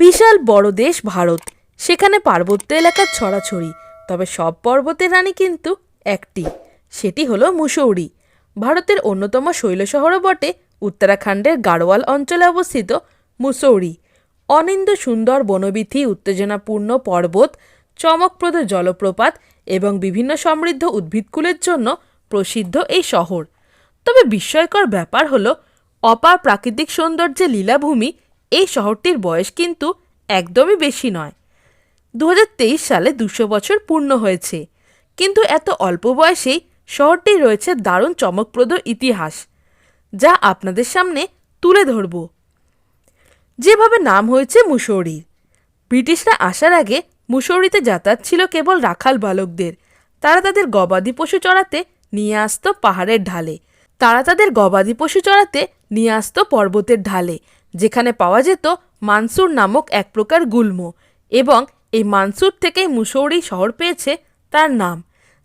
বিশাল বড় দেশ ভারত। সেখানে পার্বত্য এলাকার ছড়াছড়ি, তবে সব পর্বতের রানী কিন্তু একটি। সেটি হলো মুসৌরি। ভারতের অন্যতম শৈল শহরও বটে। উত্তরাখণ্ডের গাড়োয়াল অঞ্চলে অবস্থিত মুসৌরি। অনিন্দ সুন্দর বনবিথি, উত্তেজনাপূর্ণ পর্বত, চমকপ্রদ জলপ্রপাত এবং বিভিন্ন সমৃদ্ধ উদ্ভিদকুলের জন্য প্রসিদ্ধ এই শহর। তবে বিস্ময়কর ব্যাপার হলো, অপার প্রাকৃতিক সৌন্দর্যে লীলাভূমি এই শহরটির বয়স কিন্তু একদমই বেশি নয়। দু সালে দুশো বছর পূর্ণ হয়েছে। কিন্তু এত অল্প বয়সেই শহরটি রয়েছে দারুণ চমকপ্রদ ইতিহাস, যা আপনাদের সামনে তুলে ধরব। যেভাবে নাম হয়েছে মুসৌরির, ব্রিটিশরা আসার আগে মুসৌরিতে যাতায়াত ছিল কেবল রাখাল বালকদের। তারা তাদের গবাদি পশু চড়াতে নিয়ে আসতো পাহাড়ের ঢালে। তারা তাদের গবাদি পশু চড়াতে নিয়ে আসতো পর্বতের ঢালে। যেখানে পাওয়া যেত মানসুর নামক এক প্রকার গুল্ম এবং এই মানসুর থেকেই মুসৌরি শহর পেয়েছে তার নাম।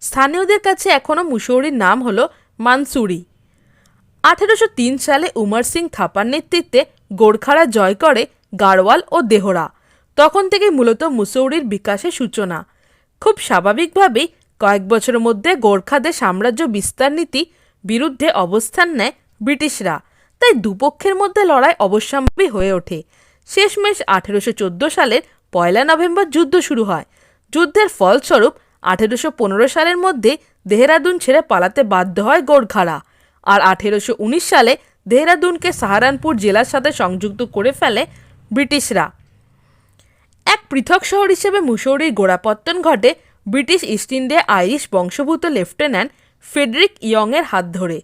স্থানীয়দের কাছে এখনও মুসৌরির নাম হলো মানসুরি। আঠেরোশো তিন সালে উমর সিং থাপার নেতৃত্বে গোর্খারা জয় করে গাড়ওয়াল ও দেহরা। তখন থেকে মূলত মুসৌরির বিকাশের সূচনা। খুব স্বাভাবিকভাবেই কয়েক বছরের মধ্যে গোর্খাদের সাম্রাজ্য বিস্তার নীতি বিরুদ্ধে অবস্থান নেয় ব্রিটিশরা। তাই দুপক্ষের মধ্যে লড়াই অবশ্যম্ভাবী হয়ে ওঠে। শেষমেশ আঠেরোশো চোদ্দ সালের পয়লা নভেম্বর যুদ্ধ শুরু হয়। যুদ্ধের ফলস্বরূপ আঠেরোশো পনেরো সালের মধ্যে দেহরাদুন ছেড়ে পালাতে বাধ্য হয় গোর্খারা আর আঠেরোশো উনিশ সালে দেহরাদুনকে সাহারানপুর জেলার সাথে সংযুক্ত করে ফেলে ব্রিটিশরা। এক পৃথক শহর হিসেবে মুসৌরির গোড়াপত্তন ঘটে ব্রিটিশ ইস্ট ইন্ডিয়া আইরিশ বংশভূত লেফটেন্যান্ট ফেডরিক ইয়ংয়ের হাত ধরে।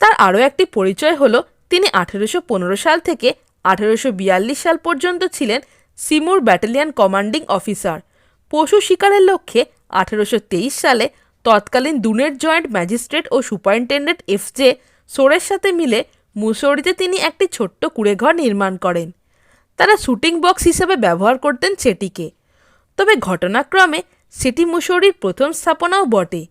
তার আরও একটি পরিচয় হলো, তিনি আঠেরোশো পনেরো সাল থেকে আঠেরোশো বিয়াল্লিশ সাল পর্যন্ত ছিলেন সিমুর ব্যাটালিয়ন কমান্ডিং অফিসার। পশু শিকারের লক্ষ্যে আঠেরোশো তেইশ সালে তৎকালীন দুনের জয়েন্ট ম্যাজিস্ট্রেট ও সুপারিনটেন্ডেন্ট এফ জে সোরের সাথে মিলে মুসৌরিতে তিনি একটি ছোট্ট কুড়েঘর নির্মাণ করেন। তারা শুটিং বক্স হিসেবে ব্যবহার করতেন সেটিকে। তবে ঘটনাক্রমে সেটি মুসৌরির প্রথম স্থাপনাও বটে।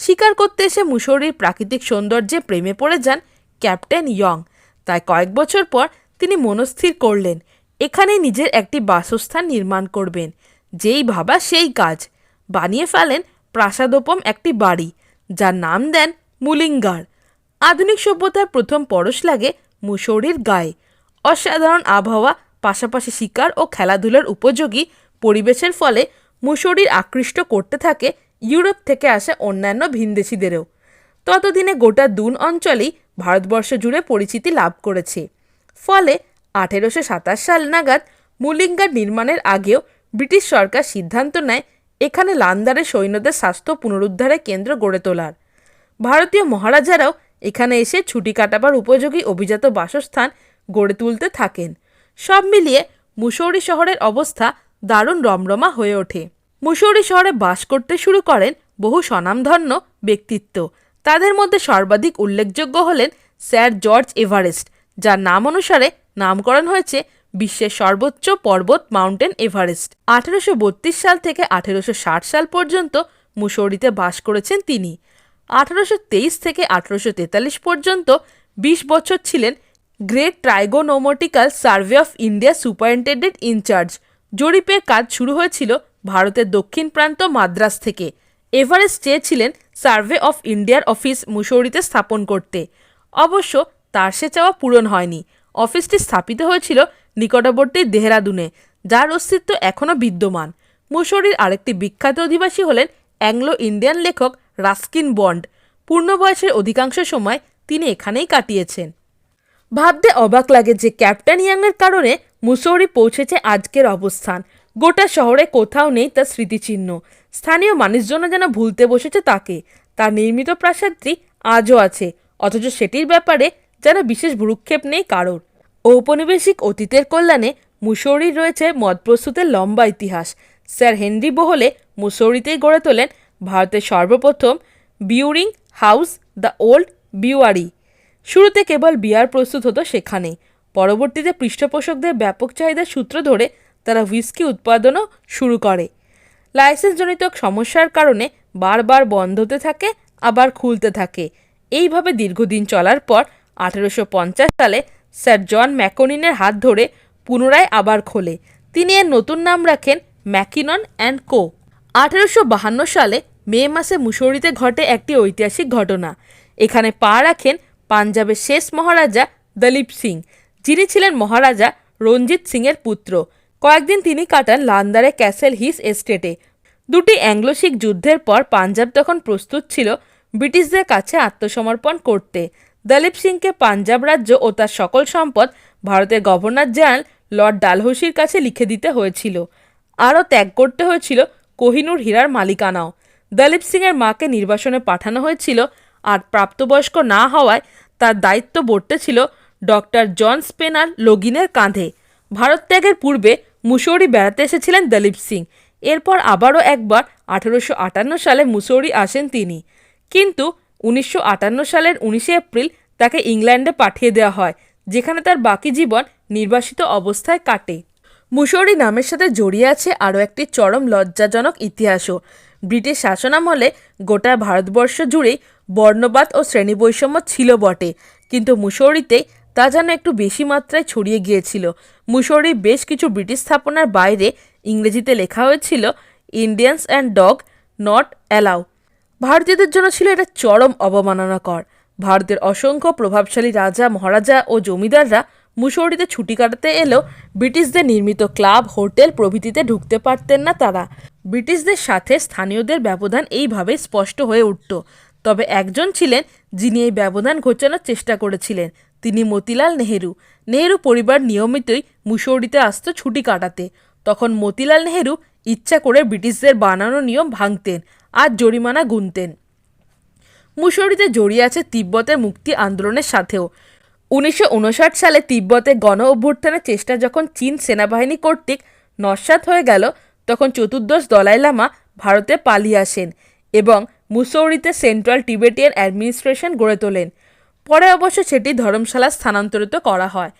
শিকার করতে এসে মুসৌরির প্রাকৃতিক সৌন্দর্যে প্রেমে পড়ে যান ক্যাপ্টেন ইয়ং। তাই কয়েক বছর পর তিনি মনস্থির করলেন, এখানেই নিজের একটি বাসস্থান নির্মাণ করবেন। যেই ভাবা সেই কাজ। বানিয়ে ফেলেন প্রাসাদোপম একটি বাড়ি, যার নাম দেন মুলিঙ্গার। আধুনিক সভ্যতার প্রথম পরশ লাগে মুসৌরির গায়ে। অসাধারণ আবহাওয়া, পাশাপাশি শিকার ও খেলাধুলার উপযোগী পরিবেশের ফলে মুসৌরির আকৃষ্ট করতে থাকে ইউরোপ থেকে আসা অন্যান্য ভিনদেশিদেরও। ততদিনে গোটা দুন অঞ্চলেই ভারতবর্ষ জুড়ে পরিচিতি লাভ করেছে। ফলে আঠেরোশো সাতাশ সাল নাগাদ মুলিঙ্গার নির্মাণের আগেও ব্রিটিশ সরকার সিদ্ধান্ত নেয় এখানে লান্দারে সৈন্যদের স্বাস্থ্য পুনরুদ্ধারের কেন্দ্র গড়ে তোলার। ভারতীয় মহারাজারাও এখানে এসে ছুটি কাটাবার উপযোগী অভিজাত বাসস্থান গড়ে তুলতে থাকেন। সব মিলিয়ে মুসৌরি শহরের অবস্থা দারুণ রমরমা হয়ে ওঠে। মুসৌরি শহরে বাস করতে শুরু করেন বহু স্বনামধন্য ব্যক্তিত্ব। তাদের মধ্যে সর্বাধিক উল্লেখযোগ্য হলেন স্যার জর্জ এভারেস্ট, যার নাম অনুসারে নামকরণ হয়েছে বিশ্বের সর্বোচ্চ পর্বত মাউন্টেন এভারেস্ট। আঠেরোশো বত্রিশ সাল থেকে আঠেরোশো ষাট সাল পর্যন্ত মুসৌরিতে বাস করেছেন তিনি। আঠারোশো তেইশ থেকে আঠারোশো তেতাল্লিশ পর্যন্ত ২০ বছর ছিলেন great trigonometrical survey of India superintendent in charge. জরিপের কাজ শুরু হয়েছিল ভারতের দক্ষিণ প্রান্ত মাদ্রাস থেকে। এভারেস্ট চেয়েছিলেন সার্ভে অফ ইন্ডিয়ার অফিস মুসৌরিতে স্থাপন করতে। অবশ্য তার সে চাওয়া পূরণ হয়নি। অফিসটি স্থাপিত হয়েছিল নিকটবর্তী দেহরাদুনে, যার অস্তিত্ব এখনও বিদ্যমান। মুসৌরির আরেকটি বিখ্যাত অধিবাসী হলেন অ্যাংলো ইন্ডিয়ান লেখক রাস্কিন বন্ড। পূর্ণ বয়সের অধিকাংশ সময় তিনি এখানেই কাটিয়েছেন। ভাবতে অবাক লাগে যে ক্যাপ্টেন ইয়াংয়ের কারণে মুসৌরি পৌঁছেছে আজকের অবস্থান। গোটা শহরে কোথাও নেই তার স্মৃতিচিহ্ন। স্থানীয় মানুষজন যেন ভুলতে বসেছে তাকে। তার নির্মিত প্রাসাদটি আজও আছে, অথচ সেটির ব্যাপারে যেন বিশেষ ভ্রুক্ষেপ নেই কারোর। ঔপনিবেশিক অতীতের কল্যাণে মুসৌরির রয়েছে মদ প্রস্তুতের লম্বা ইতিহাস। স্যার হেনরি বোহলে মুসৌরিতেই গড়ে তোলেন ভারতের সর্বপ্রথম brewing house the old brewery. শুরুতে কেবল বিয়ার প্রস্তুত হতো সেখানে পরবর্তীতে পৃষ্ঠপোষকদের ব্যাপক চাহিদার সূত্র ধরে তারা হুইস্কি উৎপাদনও শুরু করে। লাইসেন্সজনিত সমস্যার কারণে বারবার বন্ধ হতে থাকে, আবার খুলতে থাকে। এইভাবে দীর্ঘদিন চলার পর আঠেরোশো পঞ্চাশ সালে স্যার জন ম্যাকোনিনের হাত ধরে পুনরায় আবার খোলে। তিনি এর নতুন নাম রাখেন ম্যাকিনন অ্যান্ড কো। আঠারোশো সালে মে মাসে মুসৌরিতে ঘটে একটি ঐতিহাসিক ঘটনা। এখানে পা রাখেন পাঞ্জাবের শেষ মহারাজা দলীপ সিং, যিনি ছিলেন মহারাজা রঞ্জিত সিংয়ের পুত্র। কয়েকদিন তিনি কাটান লান্দারে ক্যাসেল হিস এস্টেটে। দুটি অ্যাংলো শিখ যুদ্ধের পর পাঞ্জাব তখন প্রস্তুত ছিল ব্রিটিশদের কাছে আত্মসমর্পণ করতে। দলীপ সিংকে পাঞ্জাব রাজ্য ও তার সকল সম্পদ ভারতের গভর্নর জেনারেল লর্ড ডালহৌসির কাছে লিখে দিতে হয়েছিল। আরও ত্যাগ করতে হয়েছিল কোহিনুর হীরার মালিকানাও। দলীপ সিংয়ের মাকে নির্বাসনে পাঠানো হয়েছিল আর প্রাপ্তবয়স্ক না হওয়ায় তার দায়িত্ব বর্তেছিল ডক্টর জন স্পেনার লগিনের কাঁধে। ভারত ত্যাগের পূর্বে মুসৌরি বেড়াতে এসেছিলেন দলীপ সিং। এরপর আবারও একবার আঠারোশো আটান্ন সালে মুসৌরি আসেন তিনি। কিন্তু উনিশশো আটান্ন সালের উনিশে এপ্রিল তাকে ইংল্যান্ডে পাঠিয়ে দেওয়া হয়, যেখানে তার বাকি জীবন নির্বাসিত অবস্থায় কাটে। মুসৌরি নামের সাথে জড়িয়ে আছে আরও একটি চরম লজ্জাজনক ইতিহাসও। ব্রিটিশ শাসনামলে গোটা ভারতবর্ষ জুড়েই বর্ণবাদ ও শ্রেণি বৈষম্য ছিল বটে, কিন্তু মুসৌরিতে তা যেন একটু বেশি মাত্রায় ছড়িয়ে গিয়েছিল। মুসৌরি বেশ কিছু ব্রিটিশ স্থাপনার বাইরে ইংরেজিতে লেখা হয়েছিল Indians and dog not allow ভারতীয়দের জন্য ছিল এটা চরম অবমাননাকর। ভারতের অসংখ্য প্রভাবশালী রাজা, মহারাজা ও জমিদাররা মুসৌরিতে ছুটি কাটাতে এলেও ব্রিটিশদের নির্মিত ক্লাব, হোটেল প্রভৃতিতে ঢুকতে পারতেন না তারা। ব্রিটিশদের সাথে স্থানীয়দের ব্যবধান এইভাবে স্পষ্ট হয়ে উঠত। তবে একজন ছিলেন যিনি এই ব্যবধান ঘোচানোর চেষ্টা করেছিলেন, তিনি মতিলাল নেহেরু। নেহেরু পরিবার নিয়মিতই মুসৌরিতে আসত ছুটি কাটাতে। তখন মতিলাল নেহেরু ইচ্ছা করে ব্রিটিশদের বানানো নিয়ম ভাঙতেন, আর জরিমানা গুনতেন। মুসৌরিতে জড়িয়ে আছে তিব্বতের মুক্তি আন্দোলনের সাথেও। উনিশশো উনষাট সালে তিব্বতে গণ অভ্যুত্থানের চেষ্টা যখন চীন সেনাবাহিনী কর্তৃক নস্যাৎ হয়ে গেল, তখন চতুর্দশ দলাই লামা ভারতে পালিয়ে আসেন এবং মুসৌরিতে সেন্ট্রাল টিবেটিয়ান অ্যাডমিনিস্ট্রেশন গড়ে তোলেন। পরে অবশ্য সেটি ধর্মশালা স্থানান্তরিত করা হয়।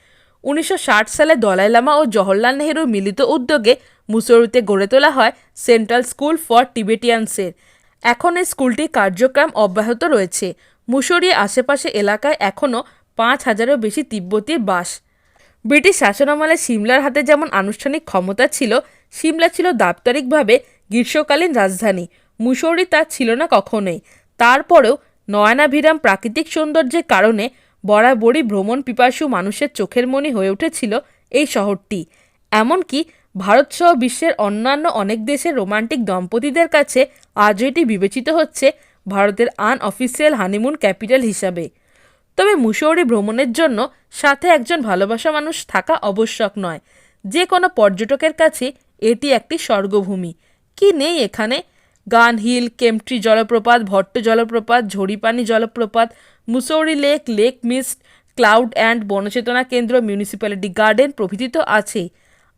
উনিশশো ষাট সালে দলাই লামা ও জওহরলাল নেহেরুর মিলিত উদ্যোগে মুসৌরিতে গড়ে তোলা হয় সেন্ট্রাল স্কুল ফর টিবেটিয়ানসের। এখন এই স্কুলটি কার্যক্রম অব্যাহত রয়েছে। মুসৌরির আশেপাশে এলাকায় এখনও পাঁচ হাজারও বেশি তিব্বতীর বাস। ব্রিটিশ শাসনামলে সিমলার হাতে যেমন আনুষ্ঠানিক ক্ষমতা ছিল, সিমলা ছিল দাপ্তরিকভাবে গ্রীষ্মকালীন রাজধানী। মুসৌরি তা ছিল না কখনোই। তারপরেও নয়নাভিরাম প্রাকৃতিক সৌন্দর্যের কারণে বরাবরই ভ্রমণ পিপাসু মানুষের চোখের মনি হয়ে উঠেছিল এই শহরটি। এমনকি ভারতসহ বিশ্বের অন্যান্য অনেক দেশের রোমান্টিক দম্পতিদের কাছে আজও এটি বিবেচিত হচ্ছে ভারতের আনঅফিসিয়াল হানিমুন ক্যাপিটাল হিসাবে। তবে মুসৌরি ভ্রমণের জন্য সাথে একজন ভালোবাসা মানুষ থাকা আবশ্যক নয়। যে কোনো পর্যটকের কাছে এটি একটি স্বর্গভূমি। কি নেই এখানে? গান হিল, কেমট্রি জলপ্রপাত, ভট্ট জলপ্রপাত ঝরিপানি জলপ্রপাত, Mussoorie lake lake mist, cloud and Vanchetna Kendra, municipality garden প্রভৃতি তো আছেই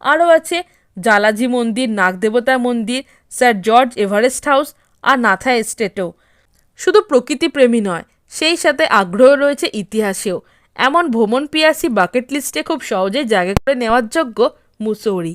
আরও আছে জালাজি মন্দির, নাগদেবতা মন্দির, স্যার জর্জ এভারেস্ট হাউস আর নাথা এস্টেটও। শুধু প্রকৃতিপ্রেমী নয়, সেই সাথে আগ্রহ রয়েছে ইতিহাসেও। এমন ভ্রমণ পিয়াসি বাকেট লিস্টে খুব সহজেই জায়গা করে নেওয়ার যোগ্য মুসৌরি।